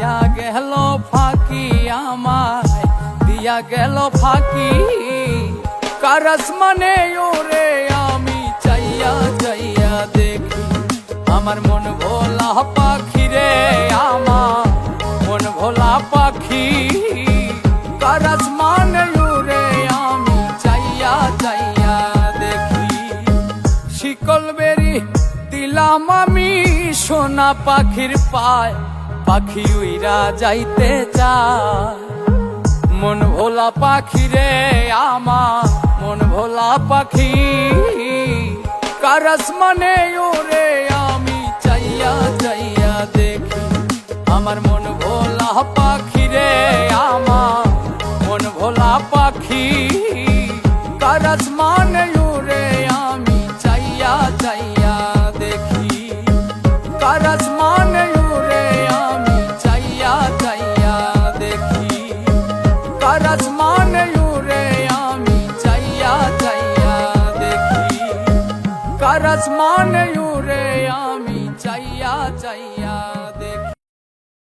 দিয়া গেল ফাঁকি আমায়, দিয়া গেল ফাঁকি। কারাস মানে ওরে আমি চাইয়া চাইয়া দেখি। আমার মন ভোলা পাখি রে আমার, মন ভোলা পাখি। কারাস মানে ওরে আমি চাইয়া চাইয়া দেখি। শিকল বেরি দিলাম আমি সোনা পাখির পায় পাখি উইরা যাইতে চায়। মন ভোলা পাখি রে আমার, মন ভোলা পাখি। কারস মানে ওরে আমি চাইয়া চাইয়া দেখি। আমার মন ভোলা পাখি আসমান উরে আমি চাইয়া চাইয়া